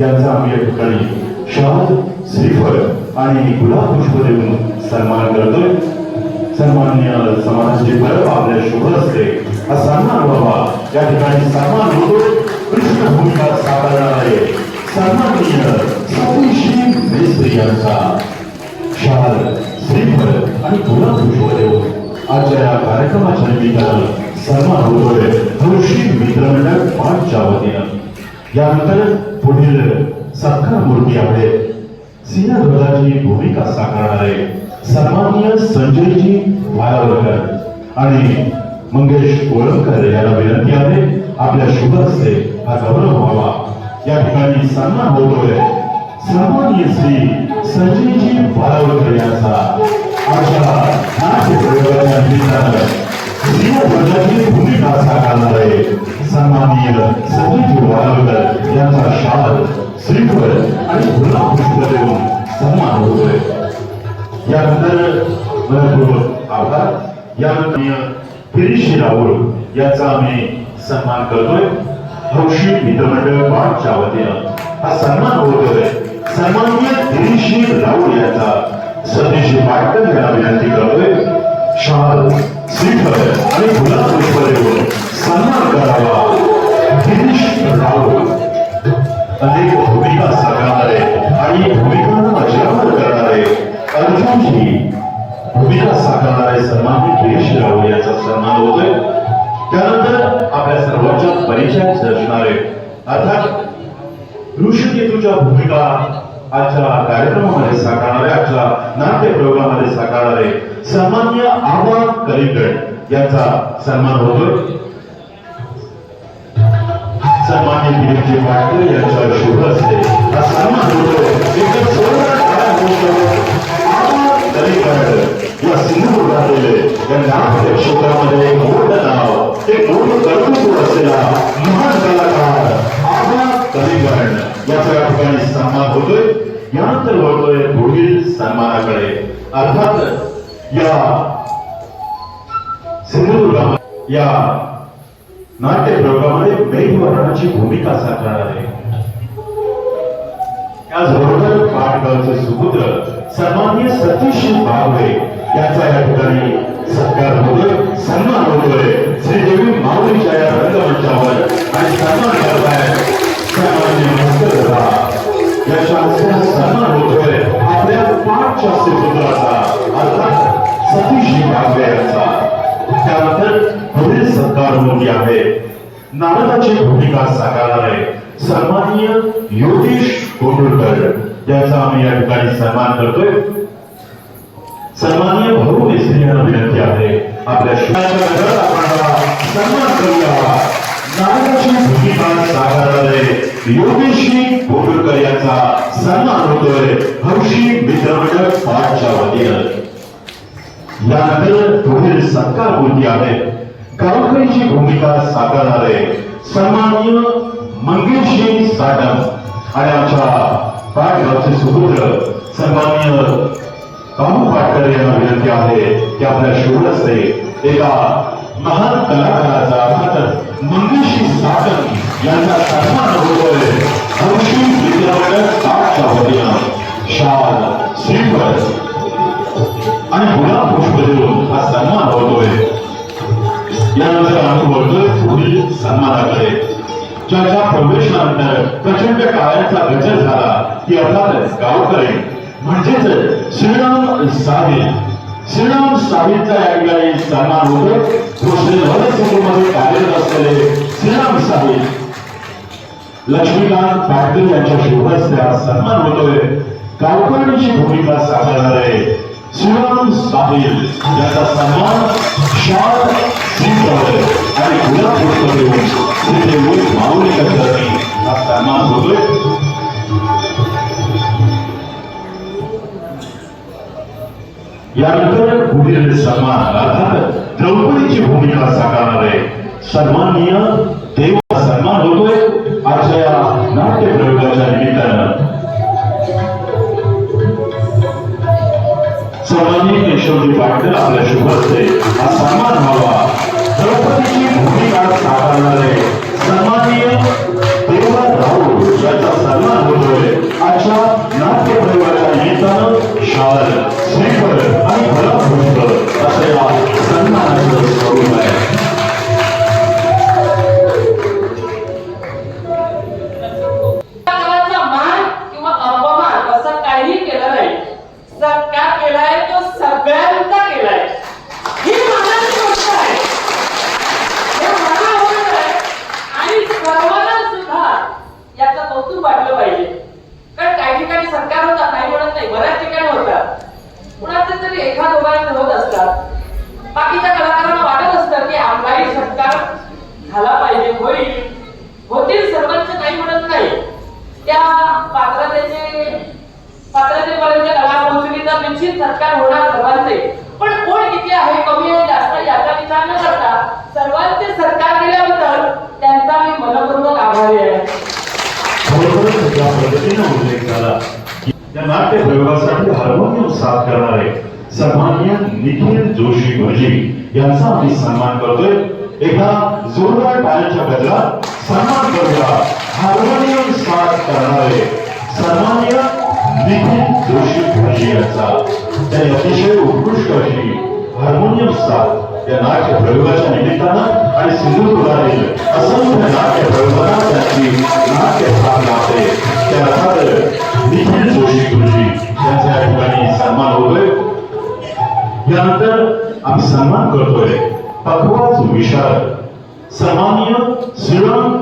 यांचा आम्ही या ठिकाणी शहाद श्रीफळ आणि गुलाब पुष्प देऊन सन्मान करतोय. सन्मान्य समाजाचे परब आपल्या शुभ असते हा सन्मान व्हावा या ठिकाणी सन्मान होतो कृष्ण भूमिका साकारणारे सन्माननीय सतीशी मेस्त्री यांचा. शाल श्रीफळ आणि गुलाब पुष्प देऊन आजच्या या कार्यक्रमाच्या निमित्तानं सन्मान होतोय. ऋषी मित्रमंडळ पाचच्या वतीनं. यानंतर पुढील सत्कार मूर्ती आहे सिंहध्वजाची भूमिका साकारणारे सन्माननीय संजयजी भायावरकर आणि मंगेश कोळंबकर यांना विनंती आहे आपल्या शुभ हस्ते हा गौरव व्हावा. या ठिकाणी सन्मान होतोय सन्माननीय श्री संजयजी भायावरकर यांचा. आजच्या नाट्य प्रयोगाच्या निमित्तानं सन्माननीय संजयजी भायावरकर यांचा शाल श्रीफळ आणि गुलाब पुष्प देऊन सन्मान होतोय यानंतर मनपूर्वक आभार यानंतर फिरीशी राहुल याचा आम्ही सन्मान करतोय हौशी मित्रमंडळ पाठच्या वतीनं हा सन्मान होतोय सन्माननीय फिरीशी राहुल याचा सतीशी पाटकर यांना विनंती करतोय शाल श्रीफळ आणि गुलाब पुष्प देऊन सन्मान करावा गिरीश अनेक भूमिका साकारणारे आणि भूमिकांना करणारे भूमिका साकारणारे सन्मानित गिरीश याचा सन्मान होतोय त्यानंतर आपल्या सर्वांच्या परिचयात दर्शणारे अर्थात ऋषिकेतूच्या भूमिका आजच्या कार्यक्रमामध्ये साकारणारे आजच्या नाट्य प्रयोगामध्ये साकारणारे सन्मान्य आव्हान कलिंगड यांचा सन्मान होतोय सन्मान्य दिलीपजी पाटील यांच्या शुभ असते हा सन्मान होतो एकच जोरदार टाळ्या होतो. या सिंधुदुर्गातील या नाट्य क्षेत्रामध्ये एक मोठं नाव एक मोठं कर्तृत्व असलेला महान कलाकार आबा कलिंगड याचा या ठिकाणी सन्मान होतोय यानंतर वळतोय पुढील सन्मानाकडे अर्थात या सिंधुदुर्गामध्ये या नाट्य प्रयोगामध्ये मेघवर्णाची भूमिका साकारणार आहे. त्याचबरोबर पाटगावचे सुपुत्र सन्मान्य सतीश भावे याचा या ठिकाणी सत्कार होतोय. सन्मान होतोय. श्रीदेवी माऊलीच्या या रंगमंचावर आणि सन्मान करताय. सन्मान्य मस्त या शास्त्र सन्मान नारदाची भूमिका साकारणारे सन्माननीय योगेश कोंडुरकर यांचा आम्ही या ठिकाणी सन्मान करतोय. सन्माननीय भाऊ मेस्त्री विनंती आहे. आपल्या शिवाच्या सन्मान करूया. नारदाची भूमिका साकारणारे योगेशी कोंडुरकर यांचा सन्मान होतोय. हौशी मित्रमंडळ पाठच्या वतीनं. यानंतर पुढील सत्कार मूर्ती आहे. गावकरीची भूमिका साकारणारे सन्माननीय मंगेशजी साटम आणि आमच्या पाठगावचे सुपुत्र सन्माननीय कामू पाटकर यांना विनंती आहे की आपल्या शुभरस्ते एका महान कलाकाराचा अर्थात मंगेशजी साटम यांचा सन्मान होतोय. सन्मानाकडे. ज्याच्या प्रवेशानंतर प्रचंड काळाचा गजर झाला की अर्थातच गावकरे. म्हणजेच श्रीराम साहिल. श्रीराम साहिलचा या ठिकाणी सन्मान होतो. तो श्री मध्ये कार्यरत असलेले श्रीराम साहिल. लक्ष्मीकांत पाटील यांच्या शुभहस्ते हा सन्मान होतोय. गावकऱ्यांची भूमिका साकारणारे श्रीराम साहिल याचा सन्मान शाल सिंगवर आणि गुलाब पुष्प देऊन श्री देवी माऊली हा सन्मान होतोय. यानंतर पुढील सन्मान अर्थात द्रौपदीची भूमिका साकारणारे सन्माननीय देव सन्मान होतो. केशवजी पाटील आपल्या शुभ हस्ते हा होतील सर्वांचं काही म्हणत नाही. त्या पात्रतेचे पात्रतेपर्यंत कला पोहोचलीचा निश्चित सत्कार होणार सर्वांचे. पण कोण किती आहे कमी आहे जास्त याचा विचार न करता सर्वांचे सत्कार केल्याबद्दल त्यांचा मी मनपूर्वक आभारी आहे. नाट्य प्रयोगासाठी हार्मोनियम साथ करणारे सन्मान्य निखिल जोशी गुरुजी यांचा आम्ही सन्मान करतोय. एका जोरदार टाळ्याच्या बदला सन्मान करूया हार्मोनियम साथ करणारे सन्मान्य निखिल जोशी भाषी यांचा. त्यांनी अतिशय उत्कृष्ट अशी हार्मोनियम साथ या नाट्य प्रयोगाच्या निमित्तानं आणि सिंधुदुर्गातील असंख्य नाट्य प्रयोगांना त्यांची नाट्य स्थापना लाभते त्या अर्थात निखिल जोशी गुरुजी यांचा या ठिकाणी सन्मान होतोय. यानंतर आम्ही सन्मान करतोय. तत्वाच विशारद सन्मान्य श्रीराम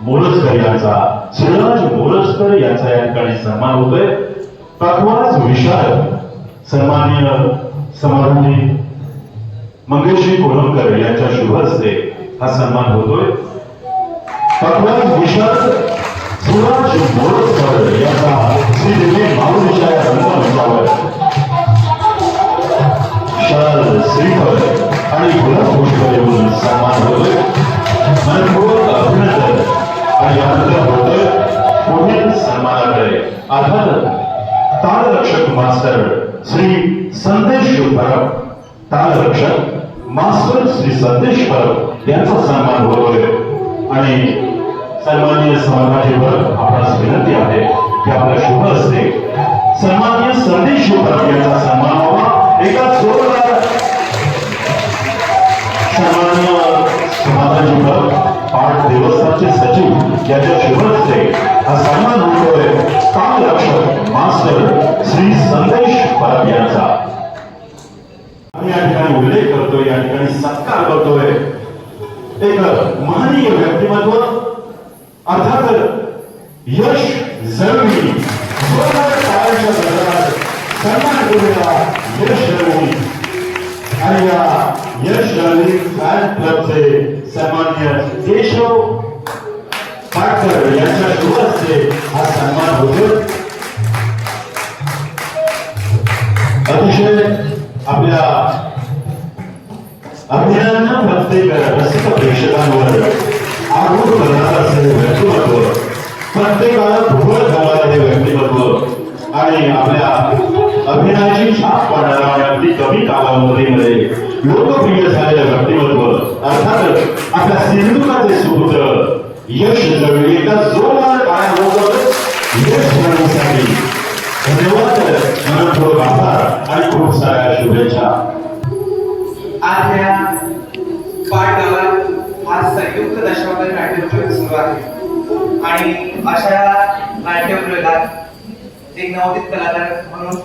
मोरजकर यांचा श्रीराज मोरजकर यांचा या ठिकाणी सन्मान होतोय. तत्वाच विशारद सन्मान्य समाधानी मंगेशी कोलमकर यांच्या शुभ हस्ते हा सन्मान होतोय. तत्वाच विशारद सुराज मोरजकर यांचा श्री देवी माऊलीच्या या रंगमंचावर शाल श्रीफळ आणि गुलाब पुष्प देऊन सन्मान होतोय. मनपूर्वक अभिनंदन. आणि यानंतर होतोय पुढील सन्मानाकडे आधार. तालरक्षक मास्टर श्री संदेश परब. तालरक्षक मास्टर श्री संदेश परब यांचा सन्मान होतोय. आणि सन्माननीय समाजाजीवर आपणास विनंती आहे की आपल्या सचिव यांच्या हा सन्मान होतोय. ताल रक्षक मास्टर श्री संदेश परब यांचा. आम्ही या ठिकाणी उल्लेख करतोय या ठिकाणी सत्कार करतोय. एक महनीय व्यक्तिमत्व अर्थात यश जरुरी. सन्मान करूया यश जरुरी. आणि या यश जरुरी फॅन क्लबचे सन्मान्य केशव पाटकर यांच्या शुभ हा सन्मान होतो. अतिशय आपल्या अभिनंदन प्रत्येक रसिक प्रेक्षकांवर आरूढ करणार असलेले व्यक्तिमत्व प्रत्येकाला भूगोल घालणारं व्यक्तिमत्व आणि आपल्या अभिनयाची छाप पाडणारा आणि अगदी कमी कालावधीमध्ये लोकप्रिय झालेलं व्यक्तिमत्व अर्थातच आपल्या सिंधुकाचे सुपुत्र यश जळवी एका जोरदार काळाबरोबर यश मिळवण्यासाठी. धन्यवाद मनपूर्वक आभार आणि खूप साऱ्या शुभेच्छा. आज या पाठ गावात संयुक्त दशावतारी नाट्योत्सव सुरू आहे. आणि अशा नाट्यप्रयोगात एक नवोदित कलाकार म्हणून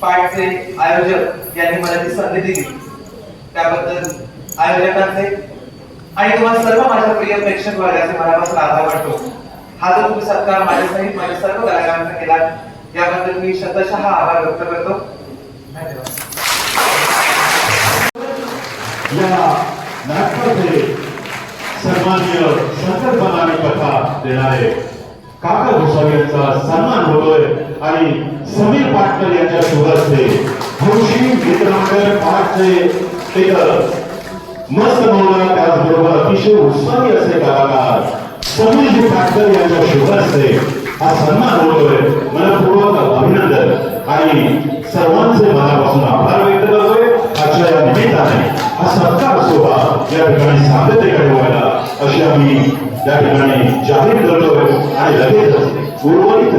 पाठचे आयोजक यांनी मला ती संधी दिली. त्याबद्दल आयोजकांचे आणि तुम्हाला सर्व माझ्या प्रिय प्रेक्षक वर्गाचे मनापासून आभार वाटतो हा जो तुम्ही सत्कार माझ्यासहित माझ्या सर्व कलाकारांचा केला याबद्दल मी शतशः आभार व्यक्त करतो. धन्यवाद. या नाटकाचे कथा देणारे काका गोसावी यांचा सन्मान होतोय आणि समीर पाटकर यांच्या सोबत ते हौशी मित्रमंडळ पाठचे एक मस्त मौला त्याचबरोबर अतिशय उत्साही असे कलाकार. समीरजी पाटकर यांच्या शुभ हस्ते हा सन्मान होतोय मनपूर्वक अभिनंदन. आणि सर्वांचे मनापासून आभार व्यक्त करतोय. आजच्या या निमित्ताने हा सत्कार सोहळा या ठिकाणी साधतेकडे घडवायला अशी आम्ही या ठिकाणी जाहीर करतोय. आणि लगेचच उर्वरित